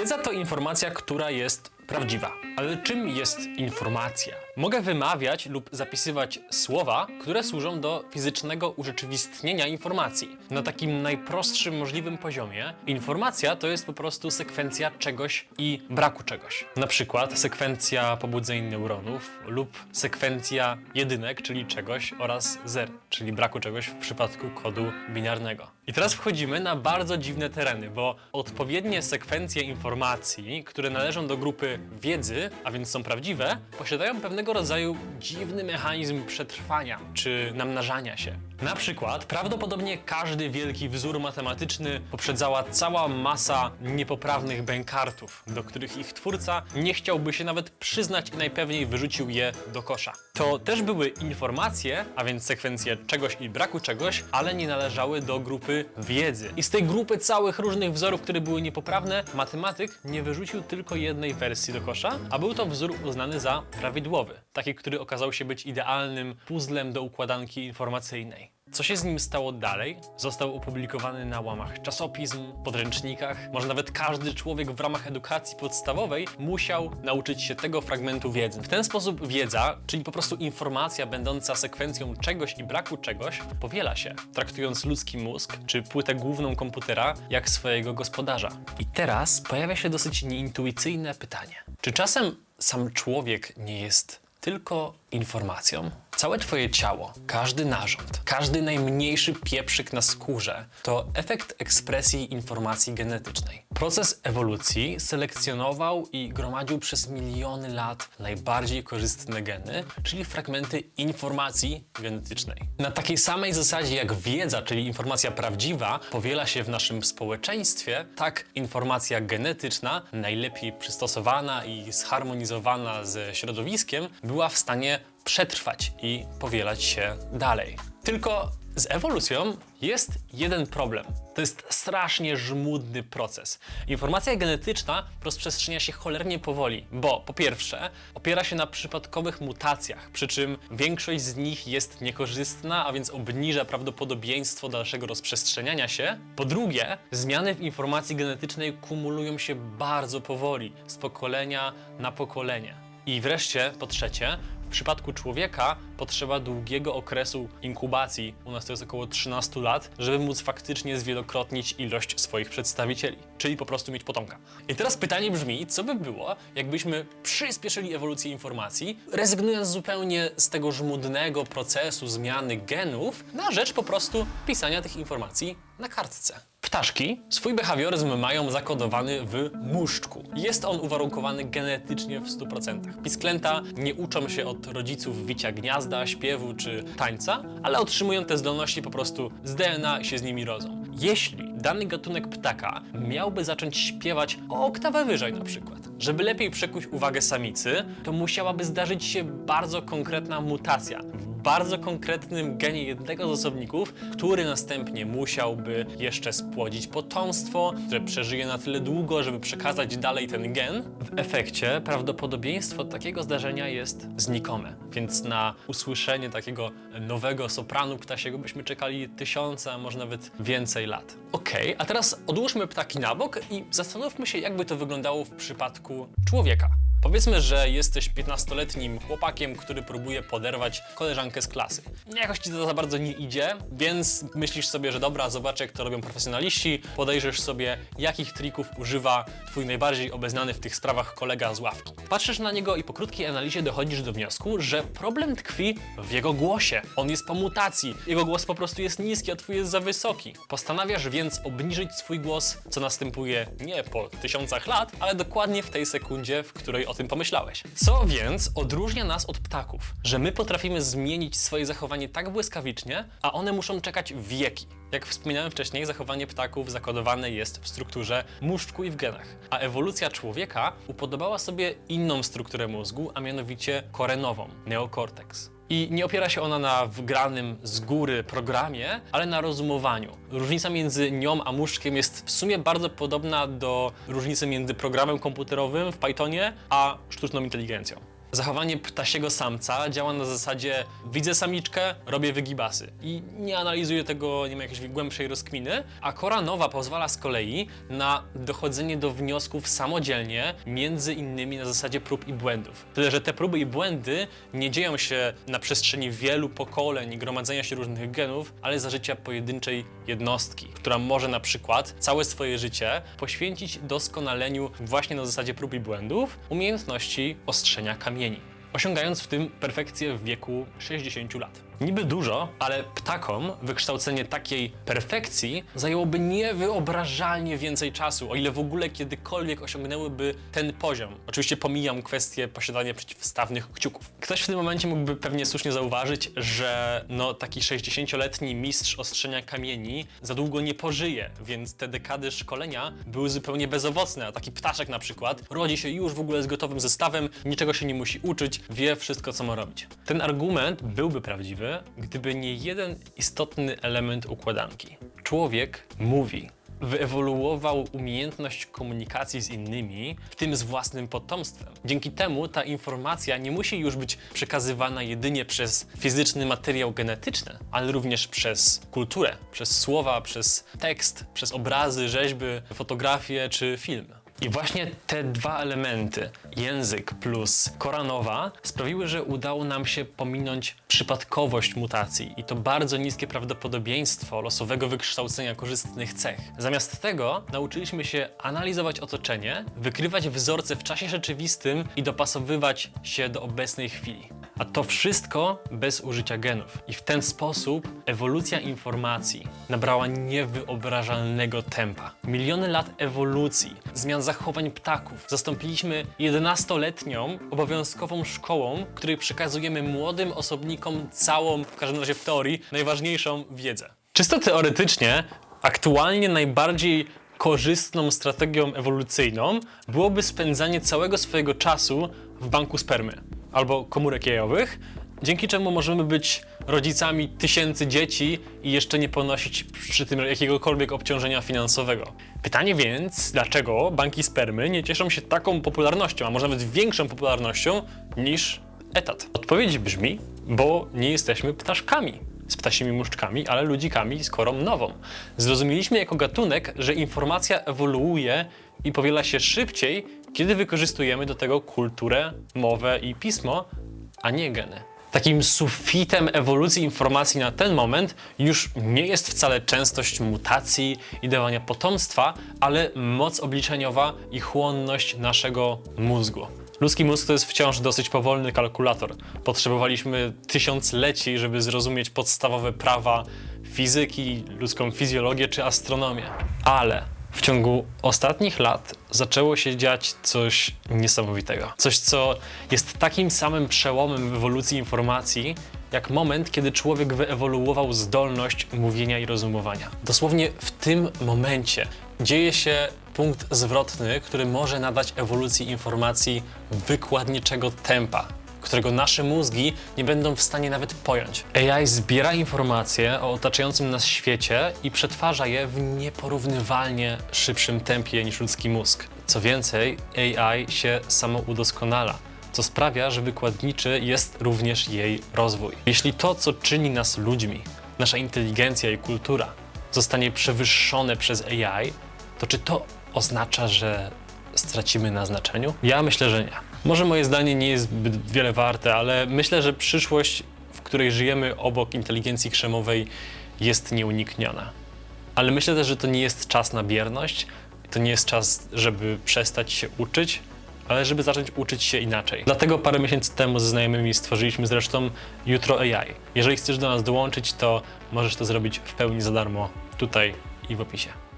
Wiedza to informacja, która jest prawdziwa. Ale czym jest informacja? Mogę wymawiać lub zapisywać słowa, które służą do fizycznego urzeczywistnienia informacji. Na takim najprostszym możliwym poziomie informacja to jest po prostu sekwencja czegoś i braku czegoś. Na przykład sekwencja pobudzeń neuronów lub sekwencja jedynek, czyli czegoś oraz zer, czyli braku czegoś w przypadku kodu binarnego. I teraz wchodzimy na bardzo dziwne tereny, bo odpowiednie sekwencje informacji, które należą do grupy wiedzy, a więc są prawdziwe, posiadają pewnego rodzaju dziwny mechanizm przetrwania czy namnażania się. Na przykład, prawdopodobnie każdy wielki wzór matematyczny poprzedzała cała masa niepoprawnych bękartów, do których ich twórca nie chciałby się nawet przyznać i najpewniej wyrzucił je do kosza. To też były informacje, a więc sekwencje czegoś i braku czegoś, ale nie należały do grupy wiedzy. I z tej grupy całych różnych wzorów, które były niepoprawne, matematyk nie wyrzucił tylko jednej wersji do kosza, a był to wzór uznany za prawidłowy, taki, który okazał się być idealnym puzzlem do układanki informacyjnej. Co się z nim stało dalej? Został opublikowany na łamach czasopism, podręcznikach. Może nawet każdy człowiek w ramach edukacji podstawowej musiał nauczyć się tego fragmentu wiedzy. W ten sposób wiedza, czyli po prostu informacja będąca sekwencją czegoś i braku czegoś, powiela się, traktując ludzki mózg czy płytę główną komputera jak swojego gospodarza. I teraz pojawia się dosyć nieintuicyjne pytanie. Czy czasem sam człowiek nie jest tylko informacją. Całe Twoje ciało, każdy narząd, każdy najmniejszy pieprzyk na skórze to efekt ekspresji informacji genetycznej. Proces ewolucji selekcjonował i gromadził przez miliony lat najbardziej korzystne geny, czyli fragmenty informacji genetycznej. Na takiej samej zasadzie jak wiedza, czyli informacja prawdziwa, powiela się w naszym społeczeństwie, tak informacja genetyczna, najlepiej przystosowana i zharmonizowana ze środowiskiem, była w stanie przetrwać i powielać się dalej. Tylko z ewolucją jest jeden problem. To jest strasznie żmudny proces. Informacja genetyczna rozprzestrzenia się cholernie powoli, bo po pierwsze opiera się na przypadkowych mutacjach, przy czym większość z nich jest niekorzystna, a więc obniża prawdopodobieństwo dalszego rozprzestrzeniania się. Po drugie, zmiany w informacji genetycznej kumulują się bardzo powoli, z pokolenia na pokolenie. I wreszcie, po trzecie, w przypadku człowieka potrzeba długiego okresu inkubacji, u nas to jest około 13 lat, żeby móc faktycznie zwielokrotnić ilość swoich przedstawicieli, czyli po prostu mieć potomka. I teraz pytanie brzmi, co by było, jakbyśmy przyspieszyli ewolucję informacji, rezygnując zupełnie z tego żmudnego procesu zmiany genów, na rzecz po prostu pisania tych informacji na kartce. Ptaszki swój behawioryzm mają zakodowany w muszczku. Jest on uwarunkowany genetycznie w 100%. Pisklęta nie uczą się od rodziców wicia gniazda, śpiewu czy tańca, ale otrzymują te zdolności po prostu z DNA i się z nimi rodzą. Jeśli dany gatunek ptaka miałby zacząć śpiewać o oktawę wyżej na przykład, żeby lepiej przekuć uwagę samicy, to musiałaby zdarzyć się bardzo konkretna mutacja w bardzo konkretnym genie jednego z osobników, który następnie musiałby jeszcze spłodzić potomstwo, które przeżyje na tyle długo, żeby przekazać dalej ten gen. W efekcie prawdopodobieństwo takiego zdarzenia jest znikome, więc na usłyszenie takiego nowego sopranu ptasiego byśmy czekali tysiące, a może nawet więcej lat. Okej, a teraz odłóżmy ptaki na bok i zastanówmy się, jakby to wyglądało w przypadku człowieka. Powiedzmy, że jesteś 15-letnim chłopakiem, który próbuje poderwać koleżankę z klasy. Jakoś ci to za bardzo nie idzie, więc myślisz sobie, że dobra, zobaczę jak to robią profesjonaliści, podejrzysz sobie, jakich trików używa twój najbardziej obeznany w tych sprawach kolega z ławki. Patrzysz na niego i po krótkiej analizie dochodzisz do wniosku, że problem tkwi w jego głosie. On jest po mutacji, jego głos po prostu jest niski, a twój jest za wysoki. Postanawiasz więc obniżyć swój głos, co następuje nie po tysiącach lat, ale dokładnie w tej sekundzie, w której o tym pomyślałeś. Co więc odróżnia nas od ptaków? Że my potrafimy zmienić swoje zachowanie tak błyskawicznie, a one muszą czekać wieki. Jak wspominałem wcześniej, zachowanie ptaków zakodowane jest w strukturze muszczku i w genach, a ewolucja człowieka upodobała sobie inną strukturę mózgu, a mianowicie korenową, neokorteks. I nie opiera się ona na wgranym z góry programie, ale na rozumowaniu. Różnica między nią a muszczkiem jest w sumie bardzo podobna do różnicy między programem komputerowym w Pythonie a sztuczną inteligencją. Zachowanie ptasiego samca działa na zasadzie widzę samiczkę, robię wygibasy i nie analizuje tego, nie ma jakiejś głębszej rozkminy, a kora nowa pozwala z kolei na dochodzenie do wniosków samodzielnie, między innymi na zasadzie prób i błędów. Tyle, że te próby i błędy nie dzieją się na przestrzeni wielu pokoleń i gromadzenia się różnych genów, ale za życia pojedynczej jednostki, która może na przykład całe swoje życie poświęcić doskonaleniu właśnie na zasadzie prób i błędów umiejętności ostrzenia kamieni, osiągając w tym perfekcję w wieku 60 lat. Niby dużo, ale ptakom wykształcenie takiej perfekcji zajęłoby niewyobrażalnie więcej czasu, o ile w ogóle kiedykolwiek osiągnęłyby ten poziom. Oczywiście pomijam kwestię posiadania przeciwstawnych kciuków. Ktoś w tym momencie mógłby pewnie słusznie zauważyć, że no taki 60-letni mistrz ostrzenia kamieni za długo nie pożyje, więc te dekady szkolenia były zupełnie bezowocne, a taki ptaszek na przykład rodzi się już w ogóle z gotowym zestawem, niczego się nie musi uczyć, wie wszystko co ma robić. Ten argument byłby prawdziwy, gdyby nie jeden istotny element układanki. Człowiek mówi. Wyewoluował umiejętność komunikacji z innymi, w tym z własnym potomstwem. Dzięki temu ta informacja nie musi już być przekazywana jedynie przez fizyczny materiał genetyczny, ale również przez kulturę, przez słowa, przez tekst, przez obrazy, rzeźby, fotografie czy film. I właśnie te dwa elementy, język plus koranowa, sprawiły, że udało nam się pominąć przypadkowość mutacji i to bardzo niskie prawdopodobieństwo losowego wykształcenia korzystnych cech. Zamiast tego nauczyliśmy się analizować otoczenie, wykrywać wzorce w czasie rzeczywistym i dopasowywać się do obecnej chwili. A to wszystko bez użycia genów. I w ten sposób ewolucja informacji nabrała niewyobrażalnego tempa. Miliony lat ewolucji, zmian zachowań ptaków zastąpiliśmy 11-letnią obowiązkową szkołą, której przekazujemy młodym osobnikom całą, w każdym razie w teorii, najważniejszą wiedzę. Czysto teoretycznie, aktualnie najbardziej korzystną strategią ewolucyjną byłoby spędzanie całego swojego czasu w banku spermy albo komórek jajowych, dzięki czemu możemy być rodzicami tysięcy dzieci i jeszcze nie ponosić przy tym jakiegokolwiek obciążenia finansowego. Pytanie więc, dlaczego banki spermy nie cieszą się taką popularnością, a może nawet większą popularnością niż etat? Odpowiedź brzmi, bo nie jesteśmy ptaszkami z ptasimi muszczkami, ale ludzikami z korą nową. Zrozumieliśmy jako gatunek, że informacja ewoluuje i powiela się szybciej, kiedy wykorzystujemy do tego kulturę, mowę i pismo, a nie geny. Takim sufitem ewolucji informacji na ten moment już nie jest wcale częstość mutacji i dawania potomstwa, ale moc obliczeniowa i chłonność naszego mózgu. Ludzki mózg to jest wciąż dosyć powolny kalkulator. Potrzebowaliśmy tysiącleci, żeby zrozumieć podstawowe prawa fizyki, ludzką fizjologię czy astronomię. Ale w ciągu ostatnich lat zaczęło się dziać coś niesamowitego. Coś, co jest takim samym przełomem w ewolucji informacji, jak moment, kiedy człowiek wyewoluował zdolność mówienia i rozumowania. Dosłownie w tym momencie dzieje się punkt zwrotny, który może nadać ewolucji informacji wykładniczego tempa, którego nasze mózgi nie będą w stanie nawet pojąć. AI zbiera informacje o otaczającym nas świecie i przetwarza je w nieporównywalnie szybszym tempie niż ludzki mózg. Co więcej, AI się samo udoskonala co sprawia, że wykładniczy jest również jej rozwój. Jeśli to, co czyni nas ludźmi, nasza inteligencja i kultura, zostanie przewyższone przez AI, to czy to oznacza, że stracimy na znaczeniu? Ja myślę, że nie. Może moje zdanie nie jest zbyt wiele warte, ale myślę, że przyszłość, w której żyjemy obok inteligencji krzemowej, jest nieunikniona. Ale myślę też, że to nie jest czas na bierność, to nie jest czas, żeby przestać się uczyć, ale żeby zacząć uczyć się inaczej. Dlatego parę miesięcy temu ze znajomymi stworzyliśmy zresztą Jutro AI. Jeżeli chcesz do nas dołączyć, to możesz to zrobić w pełni za darmo tutaj i w opisie.